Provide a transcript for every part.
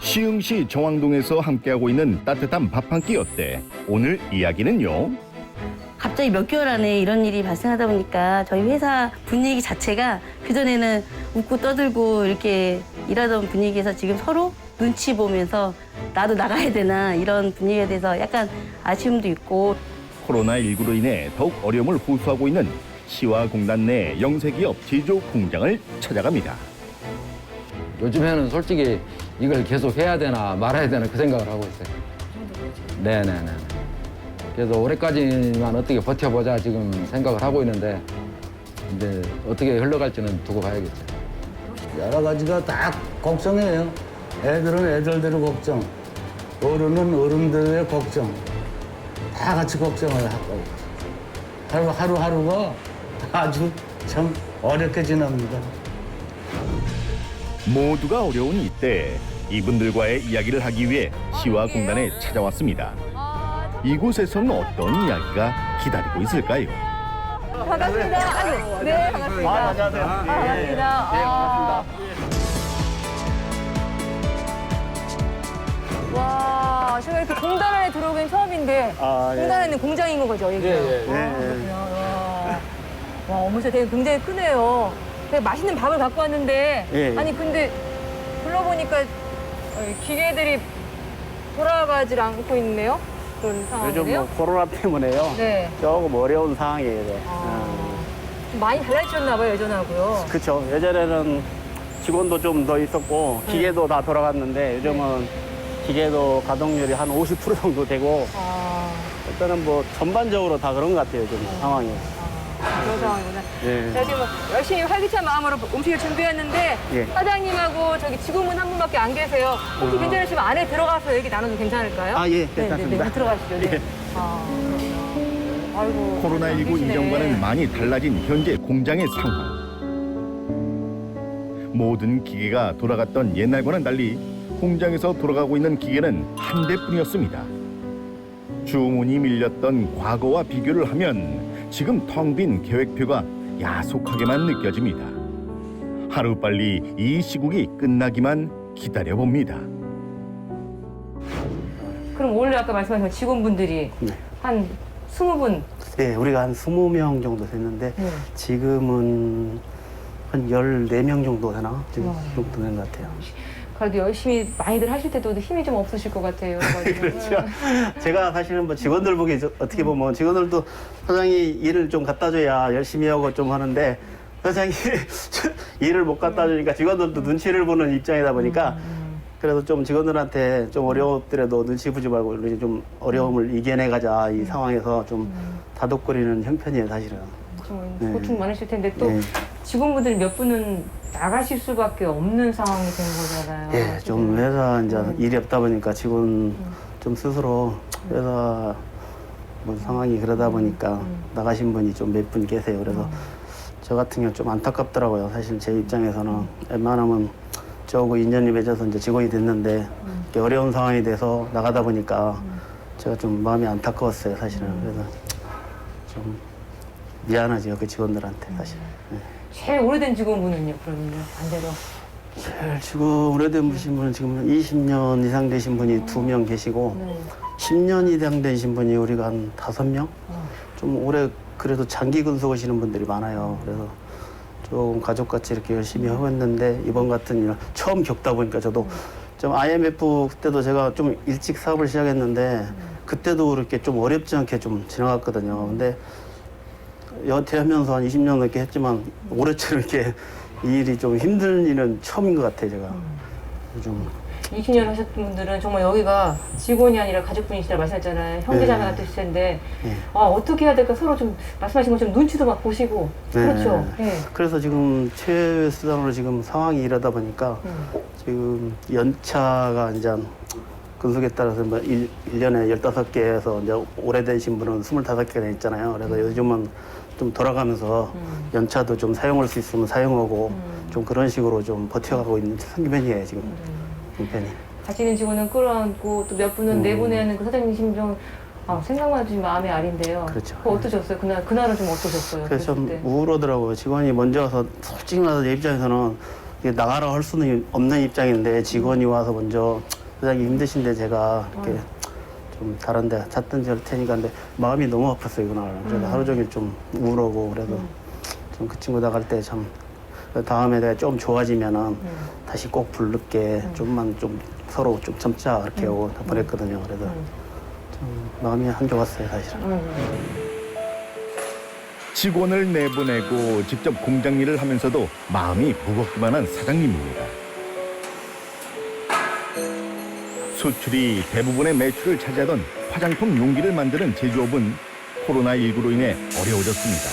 시흥시 정왕동에서 함께하고 있는 따뜻한 밥 한끼 어때? 오늘 이야기는요. 갑자기 몇 개월 안에 이런 일이 발생하다 보니까 저희 회사 분위기 자체가 그전에는 웃고 떠들고 이렇게 일하던 분위기에서 지금 서로 눈치 보면서 나도 나가야 되나 이런 분위기에 대해서 약간 아쉬움도 있고 코로나19로 인해 더욱 어려움을 호소하고 있는 시와 공단 내 영세기업 제조 공장을 찾아갑니다. 요즘에는 솔직히 이걸 계속 해야 되나 말아야 되나 그 생각을 하고 있어요. 네네네. 그래서 올해까지만 어떻게 버텨보자 지금 생각을 하고 있는데 이제 어떻게 흘러갈지는 두고 봐야겠죠. 여러 가지가 다 걱정이에요. 애들은 애들대로 걱정, 어른은 어른들의 걱정. 다 같이 걱정을 하고 하루 하루 하루가 아주 참 어렵게 지납니다. 모두가 어려운 이때 이분들과의 이야기를 하기 위해 시와 공단에 찾아왔습니다. 이곳에서는 어떤 이야기가 기다리고 있을까요? 반갑습니다. 아유, 네, 반갑습니다. 아, 안녕하세요. 아, 반갑습니다. 아. 와, 제가 이렇게 공단 안에 들어오긴 처음인데 공단 안에는 공장인 거죠, 이게? 예, 예, 예. 와, 와, 어머니 되게 굉장히 크네요. 되게 맛있는 밥을 갖고 왔는데 아니 근데 불러보니까 어, 기계들이 돌아가질 않고 있네요. 그런 요즘 상황이네요. 뭐 코로나 때문에요. 네. 조금 어려운 상황이에요. 네. 아, 좀 많이 달라지셨나 봐요, 예전하고요. 그렇죠. 예전에는 직원도 좀 더 있었고 네. 기계도 다 돌아갔는데 요즘은 기계도 가동률이 한 50% 정도 되고 아, 일단은 뭐 전반적으로 다 그런 것 같아요. 요즘 상황이. 그런 상황이구나. 예. 제가 지금 열심히 활기찬 마음으로 음식을 준비했는데 예. 사장님하고 저기 직원분 한 분밖에 안 계세요. 혹시 괜찮으시면 안에 들어가서 얘기 나눠도 괜찮을까요? 아, 예, 네, 네, 괜찮습니다. 네, 들어가시죠. 네. 예. 아, 그렇구나. 아이고. 코로나19 계시네. 이전과는 많이 달라진 현재 공장의 상황. 모든 기계가 돌아갔던 옛날과는 달리 공장에서 돌아가고 있는 기계는 한 대뿐이었습니다. 주문이 밀렸던 과거와 비교를 하면 지금 텅 빈 계획표가 야속하게만 느껴집니다. 하루빨리 이 시국이 끝나기만 기다려봅니다. 그럼 원래 아까 말씀하신 직원분들이 네. 한 20분. 예, 우리가 한 20명 정도 됐는데 네. 지금은 한 14명 정도 되나? 지금 와. 그 정도 된것 같아요. 그래도 열심히 많이들 하실 때도 힘이 좀 없으실 것 같아요. 그렇죠. 제가 사실은 뭐 직원들 보기 저- 어떻게 보면 직원들도 사장이 일을 좀 갖다 줘야 열심히 하고 좀 하는데 사장이 일을 못 갖다 주니까 직원들도 눈치를 보는 입장이다 보니까 그래도 좀 직원들한테 좀 어려웠더라도 눈치 보지 말고 이렇게 좀 어려움을 이겨내 가자 이 상황에서 좀 다독거리는 형편이에요 사실은. 좀 네. 고충 많으실 텐데 또 예. 직원분들 몇 분은 나가실 수밖에 없는 상황이 된 거잖아요. 예, 좀 지금. 회사 이제 음. 일이 없다 보니까 직원 좀 스스로 회사 뭐 상황이 그러다 보니까 음. 나가신 분이 좀 몇 분 계세요. 그래서 저 같은 경우 좀 안타깝더라고요. 사실 제 입장에서는 웬만하면 저하고 인연이 맺어서 이제 직원이 됐는데 음. 이렇게 어려운 상황이 돼서 나가다 보니까 제가 좀 마음이 안타까웠어요. 사실은 음. 그래서 좀 미안하죠 그 직원들한테 사실. 네. 제일 오래된 직원분은요, 그러면 반대로. 제일 지금 오래된 분신 분은 지금 20년 이상 되신 분이 두 명 계시고 네. 10년 이상 되신 분이 우리가 한 다섯 명? 어. 좀 오래 그래도 장기 근속하시는 분들이 많아요. 그래서 좀 가족같이 이렇게 열심히 하고 있는데 이번 같은 일 처음 겪다 보니까 저도 좀 IMF 때도 제가 좀 일찍 사업을 시작했는데 그때도 이렇게 좀 어렵지 않게 좀 지나갔거든요. 근데 여태하면서 한 20년 넘게 했지만 올해처럼 이렇게 이 일이 좀 힘든 일은 처음인 것 같아요, 제가. 좀 20년 하셨던 분들은 정말 여기가 직원이 아니라 가족분이시라 말씀하셨잖아요. 형제자매 네. 같으실 텐데 예. 아, 어떻게 해야 될까 서로 좀 말씀하신 것처럼 눈치도 막 보시고 네. 그렇죠. 예. 그래서 지금 최외 수단으로 지금 상황이 이러다 보니까 음. 지금 연차가 이제 근속에 따라서 뭐 1, 년에 15개에서 이제 오래되신 분은 25개가 있잖아요. 그래서 요즘은 좀 돌아가면서 음. 연차도 좀 사용할 수 있으면 사용하고 음. 좀 그런 식으로 좀 버텨가고 있는 형편이에요, 지금. 형편이. 가시는 직원은 끌어안고 또 몇 분은 음. 내보내는 그 사장님 심정 아, 생각만 해도 좀 마음이 아린데요. 그렇죠. 그거 어떠셨어요? 그날 그날은 좀 어떠셨어요? 그래서 좀 때? 우울하더라고요. 직원이 먼저 와서 솔직히 말해서 내 입장에서는 이게 나가라 할 수는 없는 입장인데 직원이 와서 먼저 사장님 힘드신데 제가 이렇게 좀 다른 데 찾든지 할 테니까. 근데 마음이 너무 아팠어요 그날. 그래서 하루 종일 좀 우울하고 그래도 좀그 친구 나갈 때 참 다음에 내가 좀 좋아지면은 다시 꼭 부를게. 좀만 좀 서로 좀 참자. 이렇게 하고 보냈거든요. 그래서 좀 마음이 안 좋았어요 사실은. 직원을 내보내고 직접 공장 일을 하면서도 마음이 무겁기만 한 사장님입니다. 수출이 대부분의 매출을 차지하던 화장품 용기를 만드는 제조업은 코로나19로 인해 어려워졌습니다.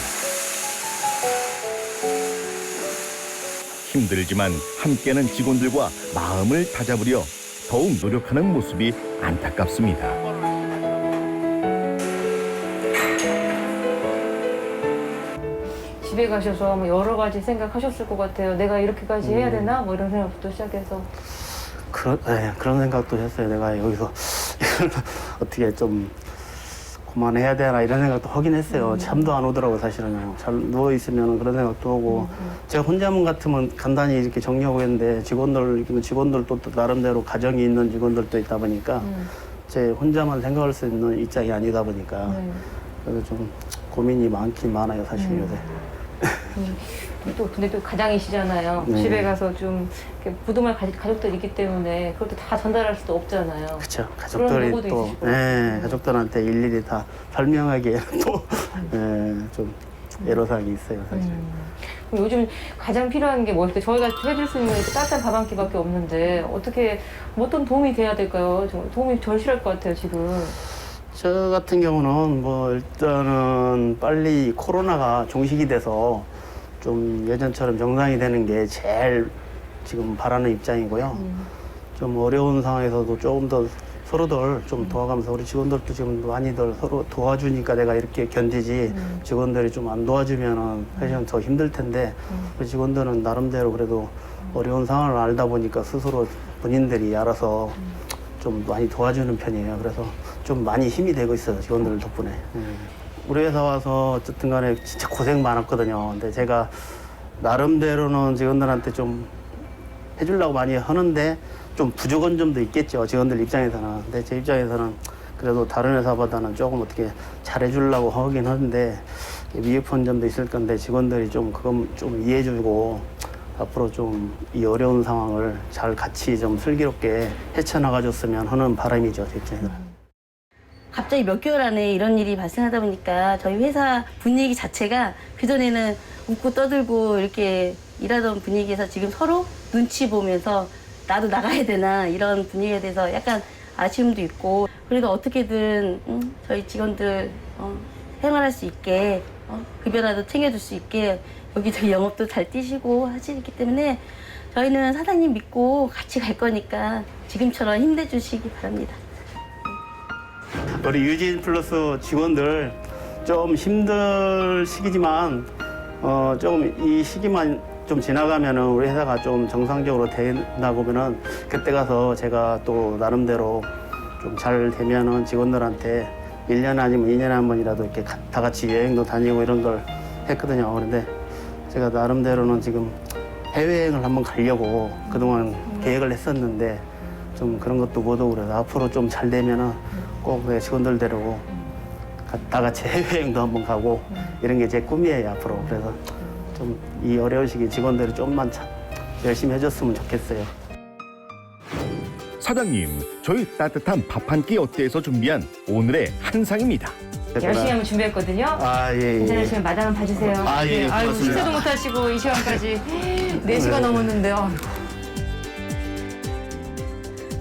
힘들지만 함께하는 직원들과 마음을 다잡으려 더욱 노력하는 모습이 안타깝습니다. 집에 가셔서 뭐 여러 가지 생각하셨을 것 같아요. 내가 이렇게까지 해야 되나? 뭐 이런 생각부터 시작해서. 그런, 네, 그런 생각도 했어요. 내가 여기서 이걸 어떻게 좀 그만해야 되나 이런 생각도 하긴 했어요. 잠도 안 오더라고 사실은요. 잘 누워 있으면 그런 생각도 하고 제가 혼자만 같으면 간단히 이렇게 정리하고 했는데 직원들 직원들도 또 나름대로 가정이 있는 직원들도 있다 보니까 제 혼자만 생각할 수 있는 입장이 아니다 보니까 네. 그래서 좀 고민이 많긴 많아요 사실 요새. 또 근데 또 가장이시잖아요. 네. 집에 가서 좀 이렇게 부도말 가- 가족들이 있기 때문에 그것도 다 전달할 수도 없잖아요. 그렇죠. 그런 가족들이 또 있으시고. 네, 가족들한테 일일이 다 설명하기에 또좀 애로사항이 있어요 사실. 음. 그럼 요즘 가장 필요한 게 뭘까요? 저희가 해줄 수 있는 게 따뜻한 밥 한 끼밖에 없는데 어떻게 뭐 어떤 도움이 돼야 될까요? 좀 도움이 절실할 것 같아요 지금. 저 같은 경우는 뭐 일단은 빨리 코로나가 종식이 돼서 좀 예전처럼 정상이 되는 게 제일 지금 바라는 입장이고요. 좀 어려운 상황에서도 조금 더 서로들 좀 도와가면서 우리 직원들도 지금 많이들 서로 도와주니까 내가 이렇게 견디지 직원들이 좀 안 도와주면은 사실은 더 힘들 텐데 우리 직원들은 나름대로 그래도 어려운 상황을 알다 보니까 스스로 본인들이 알아서 좀 많이 도와주는 편이에요. 그래서 좀 많이 힘이 되고 있어요. 직원들 덕분에. 예. 우리 회사 와서 어쨌든 간에 진짜 고생 많았거든요. 근데 제가 나름대로는 직원들한테 좀 해주려고 많이 하는데 좀 부족한 점도 있겠죠. 직원들 입장에서는. 근데 제 입장에서는 그래도 다른 회사보다는 조금 어떻게 잘해주려고 하긴 하는데 미흡한 점도 있을 건데 직원들이 좀 그건 좀 이해해주고 앞으로 좀 이 어려운 상황을 잘 같이 좀 슬기롭게 헤쳐나가줬으면 하는 바람이죠. 제 입장에서는. 갑자기 몇 개월 안에 이런 일이 발생하다 보니까 저희 회사 분위기 자체가 그전에는 웃고 떠들고 이렇게 일하던 분위기에서 지금 서로 눈치 보면서 나도 나가야 되나 이런 분위기에 대해서 약간 아쉬움도 있고 그래도 어떻게든 음, 저희 직원들 어, 생활할 수 있게 어, 급여라도 챙겨줄 수 있게 여기저기 영업도 잘 뛰시고 하시기 때문에 저희는 사장님 믿고 같이 갈 거니까 지금처럼 힘내주시기 바랍니다. 우리 유진 플러스 직원들 좀 힘들 시기지만 어 조금 이 시기만 좀 지나가면은 우리 회사가 좀 정상적으로 된다 보면은 그때 가서 제가 또 나름대로 좀 잘 되면은 직원들한테 1년 아니면 2년에 한 번이라도 이렇게 가- 다 같이 여행도 다니고 이런 걸 했거든요. 그런데 제가 나름대로는 지금 해외여행을 한번 가려고 그동안 계획을 했었는데 좀 그런 것도 못하고 그래서 앞으로 좀 잘 되면은 꼭내 직원들 데리고 가- 다 같이 해외여행도 한번 가고 이런 게 제 꿈이에요 앞으로 그래서 좀 이 어려운 시기 직원들이 좀만 참 열심히 해줬으면 좋겠어요. 사장님, 저희 따뜻한 밥 한 끼 어때서 준비한 오늘의 한상입니다. 열심히 한번 준비했거든요. 아 예. 예. 괜찮으시면 마담 봐주세요. 아, 예, 네, 아이고 고맙습니다. 식사도 못 하시고 이 시간까지 4시간 넘었는데요.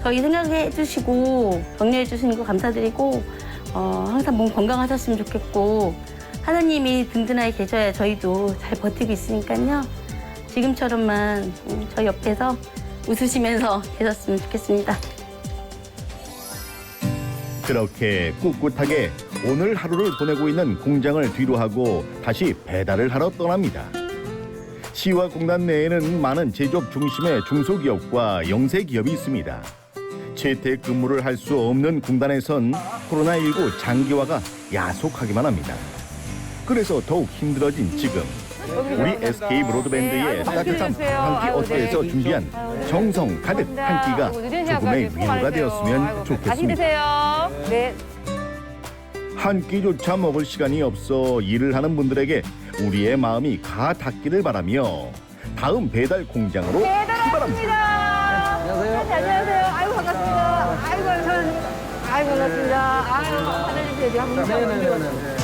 저희 생각해 주시고 격려해 주시는 거 감사드리고 어, 항상 몸 건강하셨으면 좋겠고 하나님이 든든하게 계셔야 저희도 잘 버티고 있으니까요. 지금처럼만 음, 저희 옆에서 웃으시면서 계셨으면 좋겠습니다. 그렇게 꿋꿋하게 오늘 하루를 보내고 있는 공장을 뒤로하고 다시 배달을 하러 떠납니다. 시와 공단 내에는 많은 제조업 중심의 중소기업과 영세기업이 있습니다. 재택 근무를 할 수 없는 공단에선 코로나19 장기화가 야속하기만 합니다. 그래서 더욱 힘들어진 지금 우리 SK 브로드밴드의 네, 따뜻한 맛있게 한끼 드세요. 어터에서 네. 준비한 아이고, 정성 가득 한 끼가 조금의 위로가. 되었으면 좋겠습니다. 드세요. 네. 한 끼조차 먹을 시간이 없어 일을 하는 분들에게 우리의 마음이 가 닿기를 바라며 다음 배달 공장으로 출발합니다. 안녕하세요. 안녕하세요. 아이고 반갑습니다. 아이고 하늘님 한번 네네네.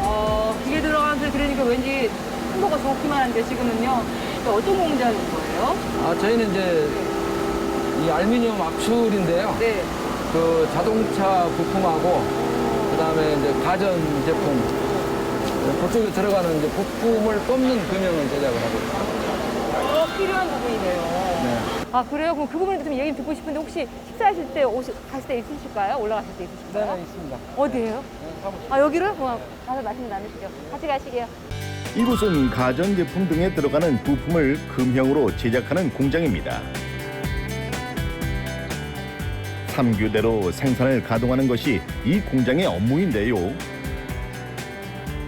어 기계 들어가는 소리 들으니까 왠지 홍보가 좋기만 한데 지금은요. 또 어떤 공장인 거예요? 아, 저희는 이제 이 알루미늄 압출인데요. 네. 그 자동차 부품하고 그다음에 이제 가전 제품 그쪽에 들어가는 이제 부품을 뽑는 금형을 제작을 하고 있습니다. 어, 필요한 부분이네요. 네. 아 그래요? 그럼 그 부분에 좀 얘기 듣고 싶은데 혹시 식사하실 때 오시, 가실 때 있으실까요? 올라가실 때 있으실까요? 네, 있습니다. 어디예요? 아 여기를? 그럼 가서 말씀 나누시죠. 같이 가시게요. 이곳은 가전제품 등에 들어가는 부품을 금형으로 제작하는 공장입니다. 삼교대로 생산을 가동하는 것이 이 공장의 업무인데요.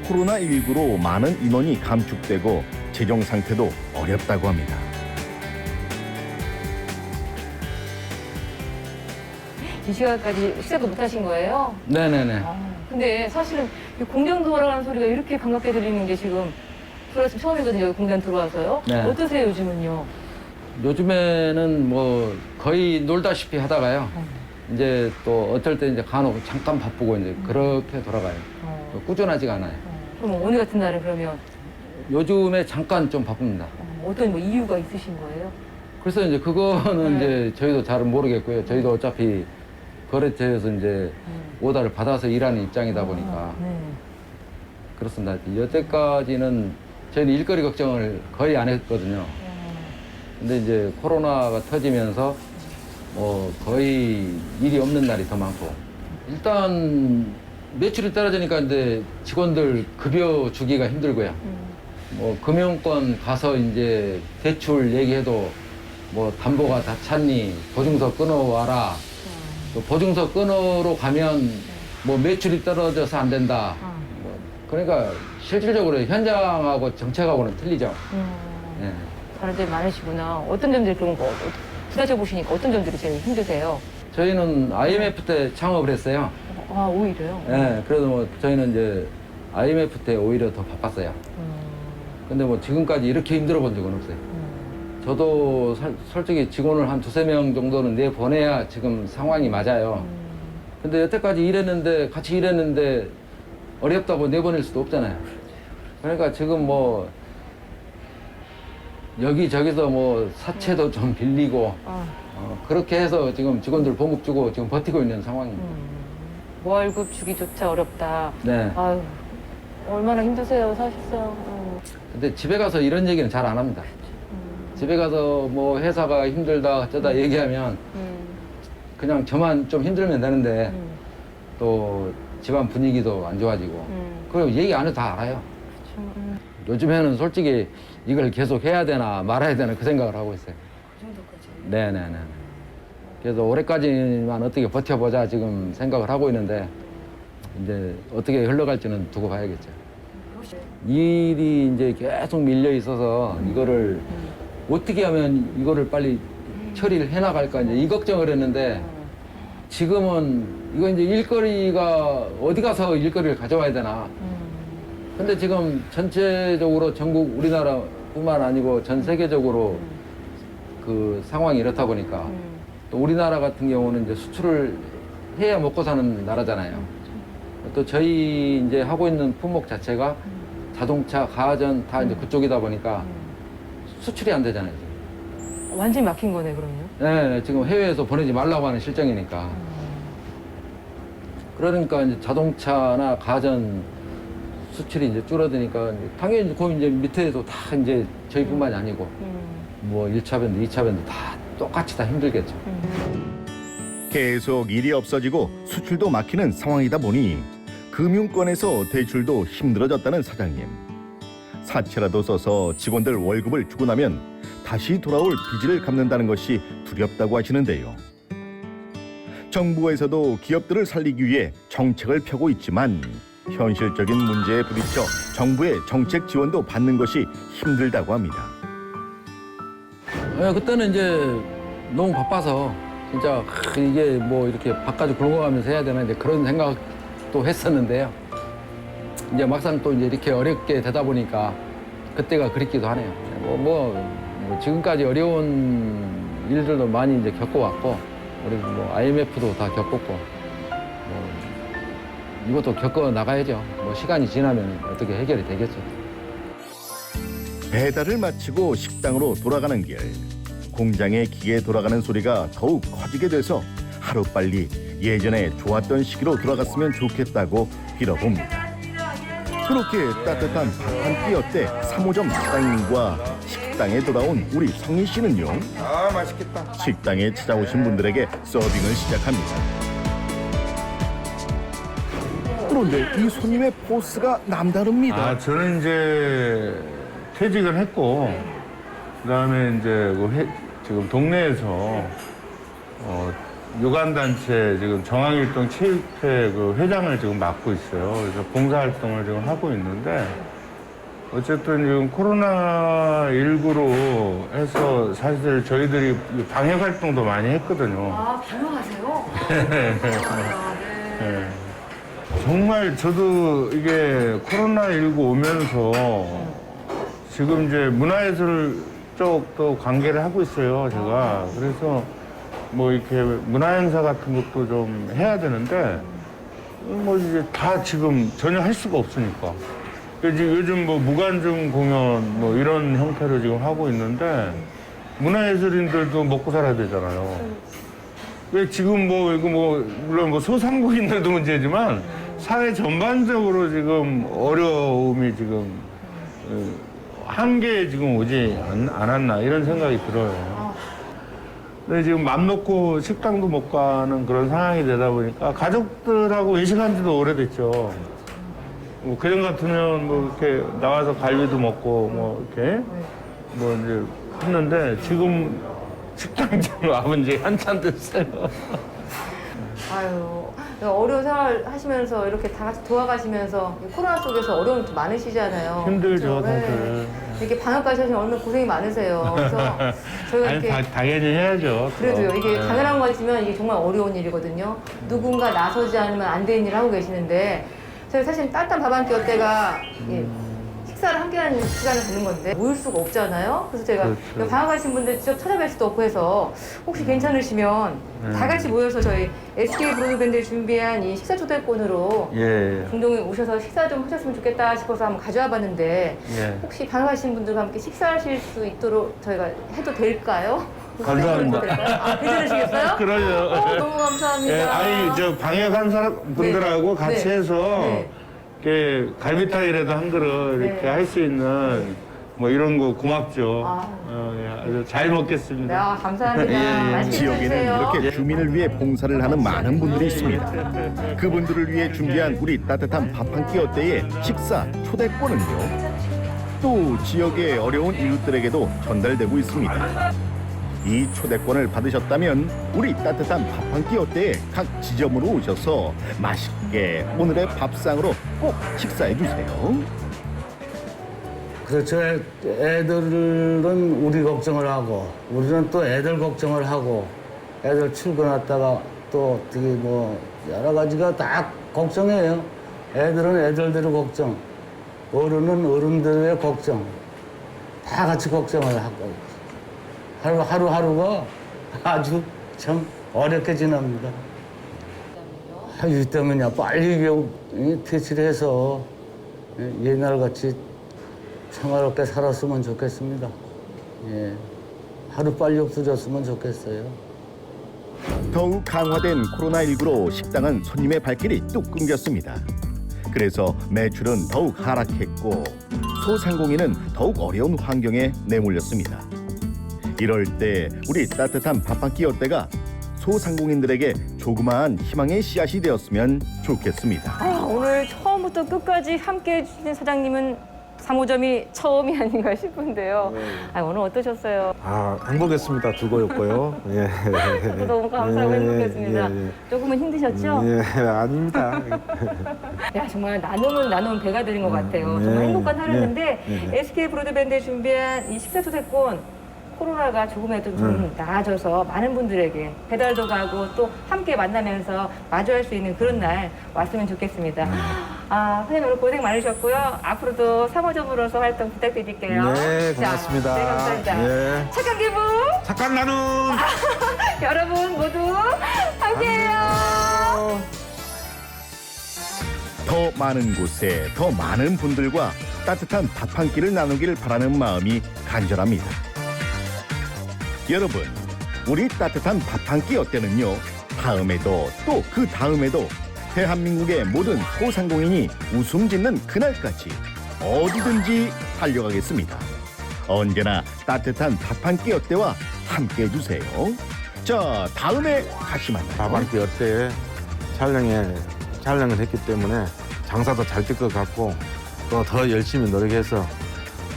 코로나19로 많은 인원이 감축되고 재정 상태도 어렵다고 합니다. 이 시간까지 시작도 못 하신 거예요? 네네네. 근데 사실은 이 공장 돌아가는 소리가 이렇게 반갑게 들리는 게 지금 들어왔으면 처음이거든요. 여기 공장 들어와서요. 네. 어떠세요 요즘은요? 요즘에는 뭐 거의 놀다시피 하다가요. 이제 또 어떨 때 이제 간혹 잠깐 바쁘고 이제 그렇게 돌아가요. 어, 꾸준하지가 않아요. 그럼 오늘 같은 날은 그러면 요즘에 잠깐 좀 바쁩니다. 어, 어떤 뭐 이유가 있으신 거예요? 그래서 이제 그거는 이제 저희도 잘은 모르겠고요. 저희도 어차피 거래처에서 이제 오다를 받아서 일하는 입장이다 보니까 네. 그렇습니다. 여태까지는 저희는 일거리 걱정을 거의 안 했거든요. 근데 이제 코로나가 터지면서 뭐 거의 일이 없는 날이 더 많고 일단 매출이 떨어지니까 이제 직원들 급여 주기가 힘들고요. 뭐 금융권 가서 이제 대출 얘기해도 뭐 담보가 다 찼니 보증서 끊어와라 또 보증서 끊어로 가면 뭐 매출이 떨어져서 안 된다. 뭐 그러니까 실질적으로 현장하고 정책하고는 틀리죠. 예. 다른 데 많으시구나. 어떤 점들이 그런 거 부딪혀 보시니까 어떤 점들이 제일 힘드세요? 저희는 IMF 때 창업을 했어요. 아 오히려요. 예, 그래도 뭐 저희는 이제 IMF 때 오히려 더 바빴어요. 근데 뭐 지금까지 이렇게 힘들어 본 적은 없어요. 저도 살- 솔직히 직원을 한 두세 명 정도는 내보내야 지금 상황이 맞아요. 근데 여태까지 일했는데, 같이 일했는데 어렵다고 내보낼 수도 없잖아요. 그러니까 지금 뭐 여기저기서 뭐 사채도 좀 빌리고 아, 어, 그렇게 해서 지금 직원들 봉급 주고 지금 버티고 있는 상황입니다. 월급 주기조차 어렵다. 네. 아유 얼마나 힘드세요 사실상. 음. 근데 집에 가서 이런 얘기는 잘 안 합니다. 집에 가서 뭐 회사가 힘들다 어쩌다 얘기하면 음. 그냥 저만 좀 힘들면 되는데 음. 또 집안 분위기도 안 좋아지고 음. 그리고 얘기 안 해도 다 알아요. 좀, 음. 요즘에는 솔직히 이걸 계속 해야 되나 말아야 되나 그 생각을 하고 있어요. 네네네. 그래서 올해까지만 어떻게 버텨보자 지금 생각을 하고 있는데 이제 어떻게 흘러갈지는 두고 봐야겠죠. 일이 이제 계속 밀려 있어서 이거를 어떻게 하면 이거를 빨리 처리를 해나갈까 이제 이 걱정을 했는데 지금은 이거 이제 일거리가 어디 가서 일거리를 가져와야 되나. 근데 지금 전체적으로 전국 우리나라뿐만 아니고 전 세계적으로 그 상황이 이렇다 보니까 또 우리나라 같은 경우는 이제 수출을 해야 먹고 사는 나라잖아요. 또 저희 이제 하고 있는 품목 자체가 자동차, 가전 다 이제 그쪽이다 보니까 수출이 안 되잖아요. 지금. 완전히 막힌 거네 그러면. 네, 지금 해외에서 보내지 말라고 하는 실정이니까. 그러니까 이제 자동차나 가전 수출이 이제 줄어드니까 이제 당연히 그 이제 밑에도 다 이제 저희뿐만이 아니고 뭐 1차 밴드, 2차 밴드 다 똑같이 다 힘들겠죠. 계속 일이 없어지고 수출도 막히는 상황이다 보니 금융권에서 대출도 힘들어졌다는 사장님. 사채라도 써서 직원들 월급을 주고 나면 다시 돌아올 빚을 갚는다는 것이 두렵다고 하시는데요. 정부에서도 기업들을 살리기 위해 정책을 펴고 있지만 현실적인 문제에 부딪혀 정부의 정책 지원도 받는 것이 힘들다고 합니다. 예, 그때는 이제 너무 바빠서 진짜 크, 이게 뭐 이렇게 바깥에 굴러가면서 해야 되나 이제 그런 생각도 했었는데요. 이제 막상 또 이제 이렇게 어렵게 되다 보니까 그때가 그립기도 하네요. 뭐, 뭐, 뭐 지금까지 어려운 일들도 많이 이제 겪어왔고 우리 뭐 IMF도 다 겪었고 뭐 이것도 겪어 나가야죠. 뭐 시간이 지나면 어떻게 해결이 되겠죠. 배달을 마치고 식당으로 돌아가는 길 공장의 기계 돌아가는 소리가 더욱 커지게 돼서 하루빨리 예전에 좋았던 시기로 돌아갔으면 좋겠다고 빌어봅니다. 그렇게 따뜻한 밥한끼 어때 3호점 사장님과 식당에 돌아온 우리 성희 씨는요. 아 맛있겠다. 식당에 찾아오신 분들에게 서빙을 시작합니다. 그런데 이 손님의 포스가 남다릅니다. 아 저는 이제 퇴직을 했고 그다음에 이제 그 회- 지금 동네에서 어, 유관단체 지금 정황일동 체육회 그 회장을 지금 맡고 있어요. 그래서 봉사활동을 지금 하고 있는데 어쨌든 지금 코로나 19로 해서 사실 저희들이 방역 활동도 많이 했거든요. 아, 방영하세요? 네. 정말 저도 이게 코로나19 오면서 지금 이제 문화예술 쪽도 관계를 하고 있어요, 제가. 그래서 뭐 이렇게 문화행사 같은 것도 좀 해야 되는데 뭐 이제 다 지금 전혀 할 수가 없으니까. 그래서 요즘 뭐 무관중 공연 뭐 이런 형태로 지금 하고 있는데 문화예술인들도 먹고 살아야 되잖아요. 왜 지금 뭐 이거 뭐 물론 뭐 소상공인들도 문제지만 사회 전반적으로 지금 어려움이 지금 어, 한계에 지금 오지 않, 않았나 이런 생각이 들어요. 근데 지금 맘 놓고 식당도 못 가는 그런 상황이 되다 보니까 가족들하고 외식한 지도 오래됐죠. 뭐 그전 같으면 뭐 이렇게 나와서 갈비도 먹고 뭐 이렇게 뭐 이제 했는데 지금 식당 좀 와본 지 한참 됐어요. 아유, 어려운 생활 하시면서 이렇게 다 같이 도와가시면서 코로나 속에서 어려움이 좀 많으시잖아요. 힘들죠, 그렇죠? 네. 다들. 이렇게 방역까지 하시면 얼마나 고생이 많으세요. 그래서 저희가 아니, 이렇게 다, 당연히 해야죠. 그래도요, 그럼. 이게 네. 당연한 거지만 이게 정말 어려운 일이거든요. 누군가 나서지 않으면 안 되는 일을 하고 계시는데, 저희 사실 따뜻한 밥 한 끼 어때가 예, 식사를 함께 하는 시간을 갖는 건데, 모일 수가 없잖아요. 그래서 제가 그렇죠. 방학하신 분들 직접 찾아뵐 수도 없고 해서, 혹시 괜찮으시면 네. 다 같이 모여서 저희 SK 브로드밴드 준비한 이 식사 초대권으로 예, 공동에 오셔서 식사 좀 하셨으면 좋겠다 싶어서 한번 가져와 봤는데, 예. 혹시 방학하신 분들과 함께 식사하실 수 있도록 저희가 해도 될까요? 감사합니다. 아, 괜찮으시겠어요? 그러죠. 어, 너무 감사합니다. 예, 아니, 저 방역한 사람 분들하고 네. 같이 네. 해서 네. 이렇게 갈비탕이라도 한 그릇 이렇게 네. 할 수 있는 뭐 이런 거 고맙죠. 아. 어, 예, 아주 잘 먹겠습니다. 네, 아, 감사합니다. 예, 예. 맛있게 지역에는 드세요. 이렇게 주민을 위해 봉사를 하는 많은 분들이 있습니다. 그분들을 위해 준비한 우리 따뜻한 밥 한 끼 어때의 식사 초대권은요. 또 지역의 어려운 이웃들에게도 전달되고 있습니다. 이 초대권을 받으셨다면 우리 따뜻한 밥 한 끼 어때에 각 지점으로 오셔서 맛있게 오늘의 밥상으로 꼭 식사해 주세요. 그렇죠. 애- 애들은 우리 걱정을 하고 우리는 또 애들 걱정을 하고 애들 출근 왔다가 또 어떻게 뭐 여러 가지가 다 걱정해요. 애들은 애들대로 걱정, 어른은 어른들의 걱정, 다 같이 걱정을 하고 하루 하루 하루가 아주 참 어렵게 지납니다. 아, 이 때문이야 빨리 겨- 이 퇴실해서 예, 옛날 같이 평화롭게 살았으면 좋겠습니다. 예. 하루 빨리 없어졌으면 좋겠어요. 더욱 강화된 코로나19로 식당은 손님의 발길이 뚝 끊겼습니다. 그래서 매출은 더욱 하락했고 소상공인은 더욱 어려운 환경에 내몰렸습니다. 이럴 때 우리 따뜻한 밥한끼 어때가 소상공인들에게 조그마한 희망의 씨앗이 되었으면 좋겠습니다. 아, 오늘 처음부터 끝까지 함께 해주신 사장님은 3호점이 처음이 아닌가 싶은데요. 아, 오늘 어떠셨어요? 아, 행복했습니다. 두고였고요. 예. 너무 감사하고 예, 행복했습니다. 예, 예. 조금은 힘드셨죠? 예, 아닙니다. 야 정말 나눔은 나눔 배가 되는 것 같아요. 네, 정말 행복한 하루였는데 네, 네. SK 브로드밴드에 준비한 이 식사 초대권 코로나가 조금이라도 좀 네. 나아져서 많은 분들에게 배달도 가고 또 함께 만나면서 마주할 수 있는 그런 날 왔으면 좋겠습니다. 네. 아, 선생님 오늘 고생 많으셨고요. 앞으로도 3호점으로서 활동 부탁드릴게요. 네, 자, 고맙습니다. 네, 감사합니다. 예. 착한 기분 착한 나눔! 여러분 모두 함께해요. 더 많은 곳에 더 많은 분들과 따뜻한 밥 한 끼를 나누길 바라는 마음이 간절합니다. 여러분, 우리 따뜻한 밥한끼 어때는요? 다음에도 또 그 다음에도 대한민국의 모든 소상공인이 웃음 짓는 그날까지 어디든지 달려가겠습니다. 언제나 따뜻한 밥한끼 어때와 함께 해주세요. 자, 다음에 다시 만나요. 밥한끼 어때? 촬영에, 촬영을 했기 때문에 장사도 잘 될 것 같고 또 더 열심히 노력해서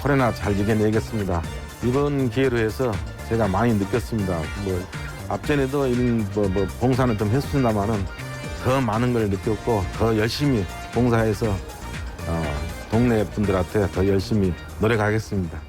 코로나 잘 이겨내겠습니다. 이번 기회로 해서 제가 많이 느꼈습니다. 뭐 앞전에도 이런 뭐, 뭐 봉사는 좀 했습니다만은 더 많은 걸 느꼈고 더 열심히 봉사해서 어, 동네 분들한테 더 열심히 노력하겠습니다.